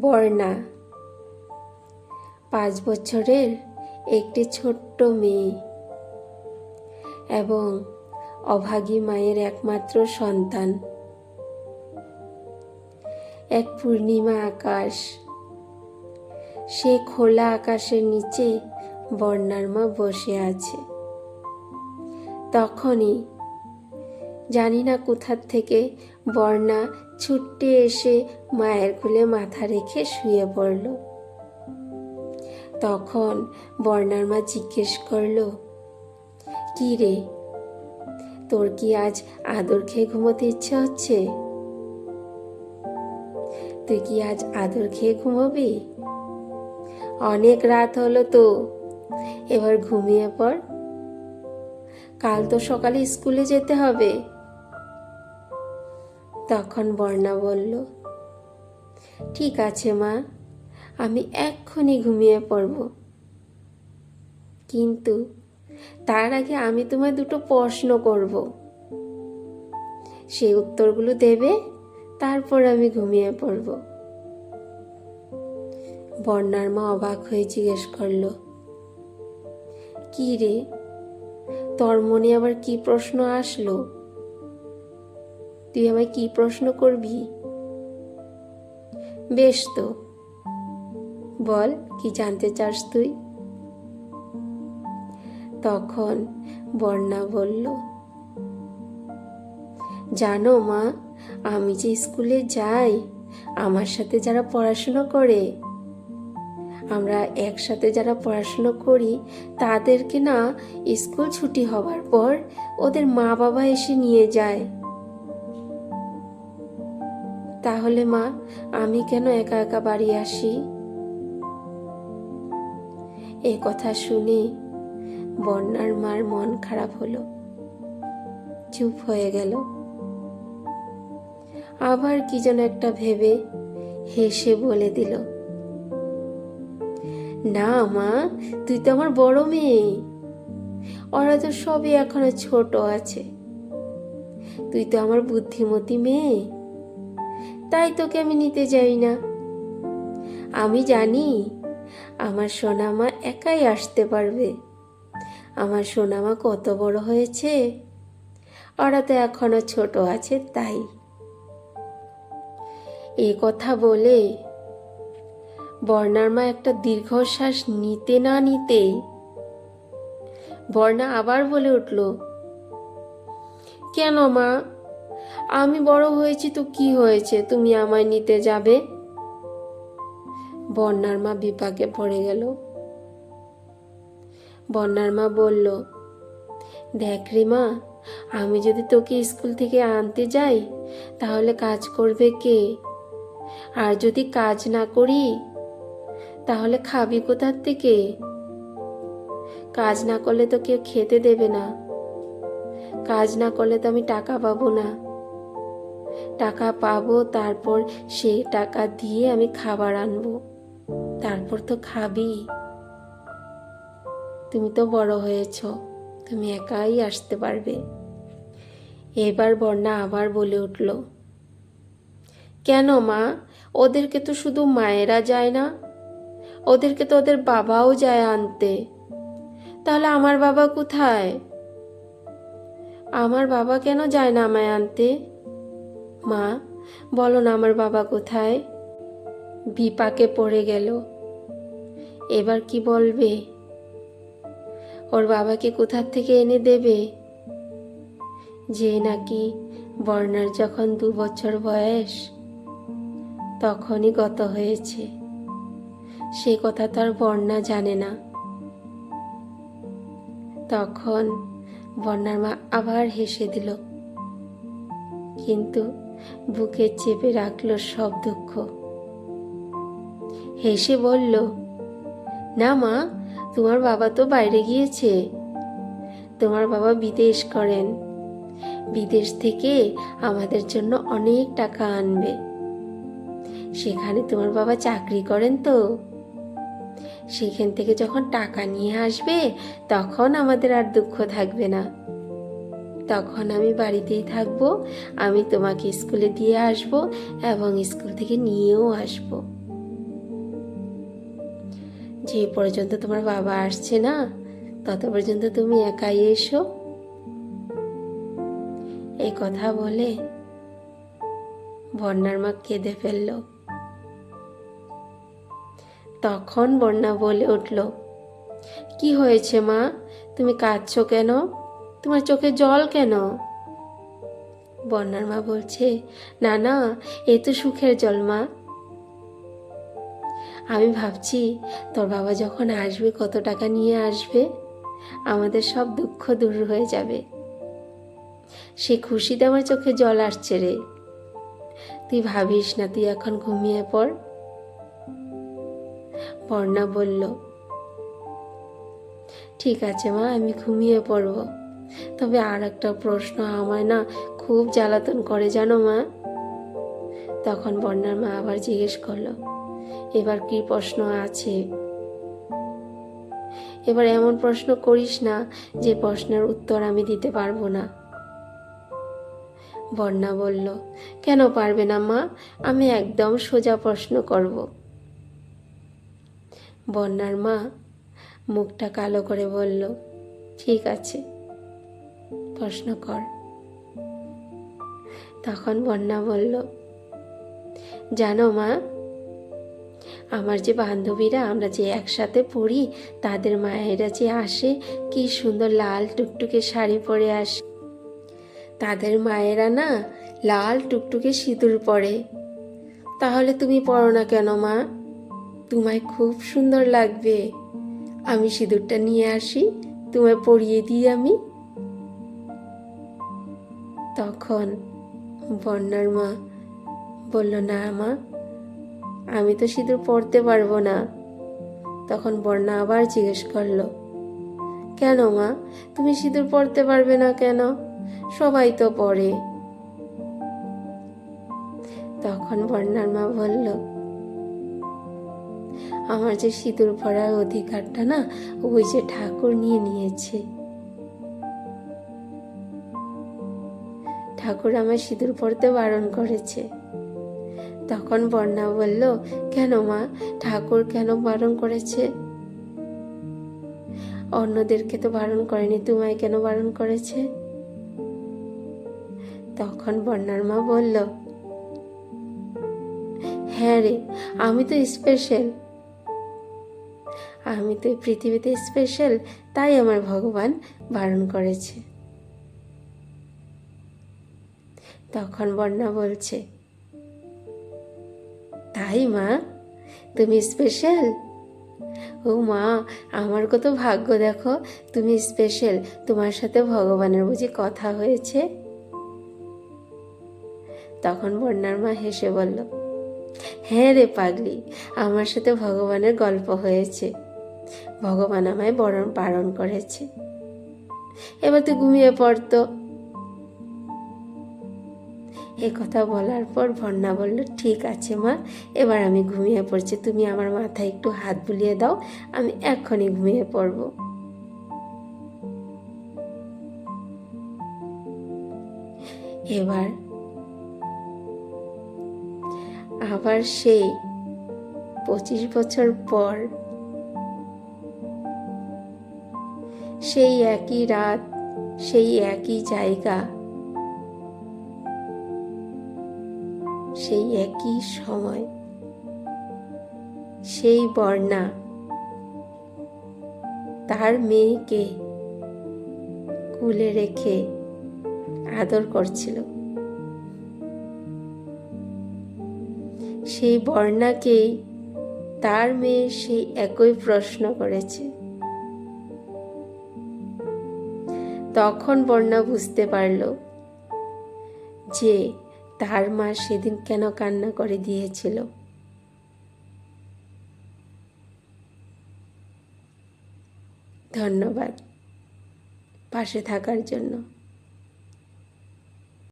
বর্ণা। পাঁচ বছরের একটি ছোট্ট মেয়ে এবং অভাগী মায়ের একমাত্র সন্তান। এক পূর্ণিমা আকাশ। সে খোলা আকাশের নিচে বর্ণার মা বসে আছে। তখনই জানি না কোথার থেকে বর্ণা ছুট্টে এসে মায়ের কোলে মাথা রেখে শুয়ে পড়ল। তখন বর্ণার মা জিজ্ঞেস করল, কি রে, তোর কি আজ আদর খেয়ে ঘুমোতে ইচ্ছে হচ্ছে? তুই কি আজ আদর খেয়ে ঘুমোবি? অনেক রাত হলো তো, এবার ঘুমিয়ে পড়। কাল তো সকালে স্কুলে যেতে হবে। তখন বর্ণা বলল, ঠিক আছে মা, আমি এক্ষুনি ঘুমিয়ে পড়ব। কিন্তু তার আগে আমি তোমায় দুটো প্রশ্ন করব। সেই উত্তরগুলো দেবে, তারপর আমি ঘুমিয়ে পড়ব। বর্ণার মা অবাক হয়ে জিজ্ঞেস করল, কি রে, তোর মনে আবার কি প্রশ্ন আসলো? তুই আমায় কি প্রশ্ন করবি? বেশ তো। বল, কি জানতে চাস তুই? তখন বর্ণা বলল, জানো মা, আমি যে স্কুলে যাই, আমার সাথে যারা পড়াশুনো করে, আমরা একসাথে যারা পড়াশুনো করি, তাদেরকে না স্কুল ছুটি হওয়ার পর ওদের মা বাবা এসে নিয়ে যায়। তাহলে মা, আমি কেন একা একা বাড়ি আসি? এ কথা শুনে বন্যার মার মন খারাপ হলো। চুপ হয়ে গেল। আবার কি যেন একটা ভেবে হেসে বলে দিল, না মা, তুই তো আমার বড় মেয়ে। ওরা তো সবই এখনও ছোট আছে। তুই তো আমার বুদ্ধিমতী মেয়ে। তাই তোকে আমি নিতে যাই না। আমি জানি আমার সোনামা একাই আসতে পারবে। আমার সোনামা কত বড় হয়েছে ওরা তো এখনও ছোট আছে তাই। এ কথা বলে বর্ণার মা একটা দীর্ঘশ্বাস নিতে না নিতেই বর্ণা আবার বলে উঠল, কেন মা আমি বড় হয়েছি তো কি হয়েছে? তুমি আমায় নিতে যাবে? বন্যার মা বিপাকে পড়ে গেল। বন্যার মা বলল, দেখ রে মা, আমি যদি তোকে স্কুল থেকে আনতে যাই, তাহলে কাজ করবে কে? আর যদি কাজ না করি, তাহলে খাবি কোথার থেকে? কাজ না করলে তো কেউ খেতে দেবে না। কাজ না করলে তো আমি টাকা পাবো না। টাকা পাবো, তারপর সেই টাকা দিয়ে আমি খাবার আনব। তারপর তো খাবি। তুমি তো বড় হয়েছ, তুমি একাই আসতে পারবে। এবার বন্যা আবার বলে উঠল, কেন মা? ওদেরকে তো শুধু মায়েরা যায় না। ওদেরকে তো ওদের বাবাও যায় আনতে। তাহলে আমার বাবা কোথায়? আমার বাবা কেন যায় না আমায় আনতে? মা, বলো না আমার বাবা কোথায়? বিপাকে পড়ে গেল। এবার কি বলবে? ওর বাবাকে কোথার থেকে এনে দেবে? যে নাকি বর্ণার যখন দু বছর বয়স, তখনই গত হয়েছে। সে কথা তার বর্ণা জানে না। তখন বন্যার মা আবার হেসে দিল, কিন্তু বুকে চেপে রাখল সব দুঃখ। হেসে বলল, না মা, তোমার বাবা তো বাইরে গিয়েছে। তোমার বাবা বিদেশ করেন। বিদেশ থেকে আমাদের জন্য অনেক টাকা আনবে। সেখানে তোমার বাবা চাকরি করেন তো। সেখান থেকে যখন টাকা নিয়ে আসবে, তখন আমাদের আর দুঃখ থাকবে না। তখন আমি বাড়িতেই থাকব। আমি তোমাকে স্কুলে দিয়ে আসব এবং স্কুল থেকে নিয়েও আসব। যে পর্যন্ত তোমার বাবা আসছে না, তত পর্যন্ত তুমি একাই এসো। এই কথা বলে বন্যার মা কেঁদে ফেলল। তখন বন্যা বলে উঠল, কি হয়েছে মা? তুমি কাঁদছো কেন? তোমার চোখে জল কেন? বন্যার মা বলছে, না না, এ তো সুখের জল, মা। আমি ভাবছি, তোর বাবা যখন আসবে, কত টাকা নিয়ে আসবে? আমাদের সব দুঃখ দূর হয়ে যাবে। সে খুশিতে আমার চোখে জল আসছে রে। তুই ভাবিস না, তুই এখন ঘুমিয়ে পড়? বর্ণা বলল, ঠিক আছে, মা, আমি ঘুমিয়ে পড়ব। তবে আর একটা প্রশ্ন আমায় না খুব জ্বালাতন করে, জানো মা? তখন বন্যার মা আবার জিজ্ঞেস করল, এবার কি প্রশ্ন আছে? এবার এমন প্রশ্ন করিস না যে প্রশ্নের উত্তর আমি দিতে পারব না। বন্যা বলল, কেন পারবে না মা? আমি একদম সোজা প্রশ্ন করব। বন্যার মা মুখটা কালো করে বলল, ঠিক আছে। প্রশ্ন কর। তখন বন্যা বলল, জানো মা, আমার যে বান্ধবীরা আমরা যে একসাথে পড়ি, তাদের মায়েরা যে আসে, কি সুন্দর লাল টুকটুকে শাড়ি পরে আসে। তাদের মায়েরা না লাল টুকটুকে সিঁদুর পরে। তাহলে তুমি পড়ো না কেন মা? তোমায় খুব সুন্দর লাগবে। আমি সিঁদুরটা নিয়ে আসি, তোমায় পরিয়ে দিই আমি। তখন বন্যার মা বলল, না মা, আমি তো সিঁদুর পড়তে পারব না। তখন বর্ণা আবার জিজ্ঞেস করল, কেন মা, তুমি সিঁদুর পরতে পারবে না কেন? সবাই তো পরে তখন বর্ণার মা বলল, আমার যে সিঁদুর পরার অধিকারটা না, ওই যে ঠাকুর নিয়ে নিয়েছে। ঠাকুর আমার সিঁদুর পরতে বারণ করেছে। তখন বর্ণা বলল, কেন মা? ঠাকুর কেন বারণ করেছে? অন্যদেরকে তো বারণ করেনি, তোমায় কেন বারণ করেছে? তখন বন্যার মা বলল হ্যাঁ রে, আমি তো স্পেশাল আমি তো পৃথিবীতে স্পেশাল তাই আমার ভগবান বারণ করেছে। তখন বন্যা বলছে, তাই মা, তুমি স্পেশাল ও মা, আমার কত ভাগ্য দেখো, তুমি স্পেশাল তোমার সাথে ভগবানের বুঝি কথা হয়েছে? তখন বন্যার মা হেসে বলল হ্যাঁ রে পাগলি, আমার সাথে ভগবানের গল্প হয়েছে। ভগবান আমায় বরণ বারণ করেছে। এবার তুই ঘুমিয়ে পড়তো। এ কথা বলার পর ভন্না বলল, ঠিক আছে মা, এবার আমি ঘুমিয়ে পড়ছি। তুমি আমার মাথায় একটু হাত বুলিয়ে দাও, আমি এক্ষুনি ঘুমিয়ে পড়ব। এবার আবার সেই পঁচিশ বছর পর সেই একই রাত, সেই একই জায়গা সেই একই সময়। সেই বর্ণা। তার মেয়েকে কুলে রেখে আদর করছিল। সেই বর্ণাকেই তার মেয়ে সেই একই প্রশ্ন করেছে। তখন বর্ণা বুঝতে পারল যে তার মা সেদিন কেন কান্না করে দিয়েছিল? ধন্যবাদ। পাশে থাকার জন্য।